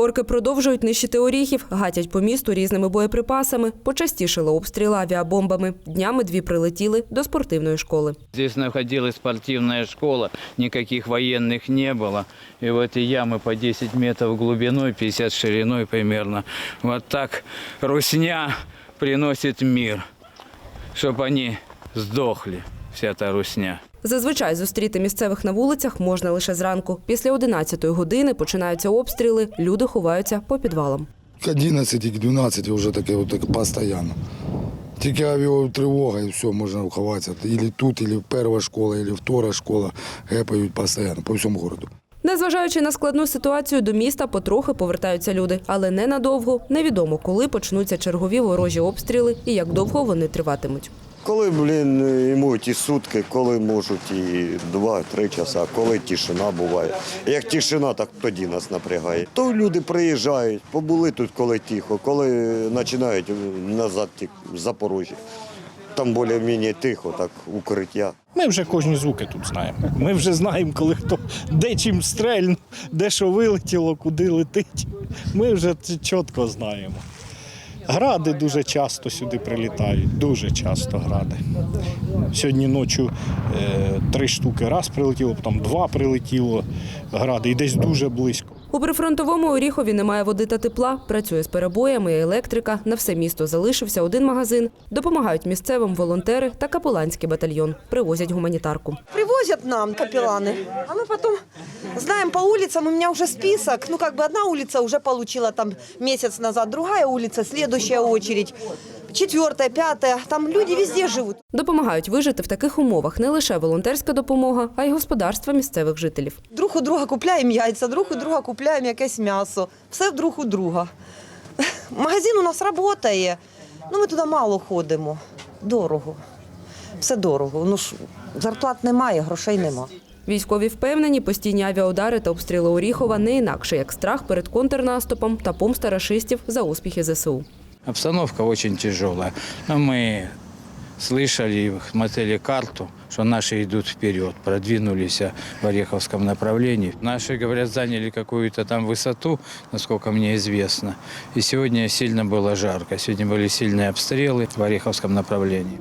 Орки продовжують нищити оріхів, гатять по місту різними боєприпасами, почастішили обстріли авіабомбами. Днями дві прилетіли до спортивної школи. Здесь находилась спортивная школа, никаких военных не было. И в этой ямы по 10 метров глубиной, 50 шириной примерно. Вот так русня приносит мир, чтобы они сдохли, вся та русня. Зазвичай зустріти місцевих на вулицях можна лише зранку. Після 11-ї години починаються обстріли, люди ховаються по підвалам. К 11 к 12 вже таке от, таке постійно. Тільки авіатривога і все, можна ховатися. Ілі тут, ілі перша школа, ілі втора школа гепають постійно по всьому городу. Незважаючи на складну ситуацію, до міста потрохи повертаються люди, але ненадовго. Невідомо, коли почнуться чергові ворожі обстріли і як довго вони триватимуть. Коли, блін, ймуть і сутки, коли можуть і два-три часа, коли тишина буває. Як тишина, так тоді нас напрягає. То люди приїжджають, побули тут, коли тихо, коли починають назад ті- Запорожжя. Там більш-менш тихо, так укриття. Ми вже кожні звуки тут знаємо. Ми вже знаємо, коли хто де чим стрельнув, де що вилетіло, куди летить. Ми вже це чітко знаємо. Гради дуже часто сюди прилітають, дуже часто гради. Сьогодні ночі е, три штуки раз прилетіло, потім два прилетіло гради, і десь дуже близько. У прифронтовому Оріхові немає води та тепла, працює з перебоями електрика. На все місто залишився один магазин. Допомагають місцевим волонтери та капеланський батальйон. Привозять гуманітарку Привозят нам капелланы, а мы потом знаем по улицам, у меня уже список, ну как бы одна улица уже получила там месяц назад, другая улица, следующая очередь, четвертая, пятая, там люди везде живут. Допомагають вижити в таких умовах не лише волонтерська допомога, а й господарства місцевих жителів. Друг у друга купляємо яйця, друг у друга купляємо якесь м'ясо, все друг у друга. Магазин у нас працює, ну ми туди мало ходимо, дорого, все дорого, ну ж зарплат немає, грошей нема. Військові впевнені, постійні авіаудари та обстріли Оріхова не інакше як страх перед контрнаступом та помста рашистів за успіхи ЗСУ. Обстановка очень тяжелая. Но мы слышали, смотрели карту, что наши идут вперед, продвинулись в Ореховском направлении. Наши, говорят, заняли какую-то там высоту, насколько мне известно. И сегодня сильно было жарко. Сегодня были сильные обстрелы в Ореховском направлении.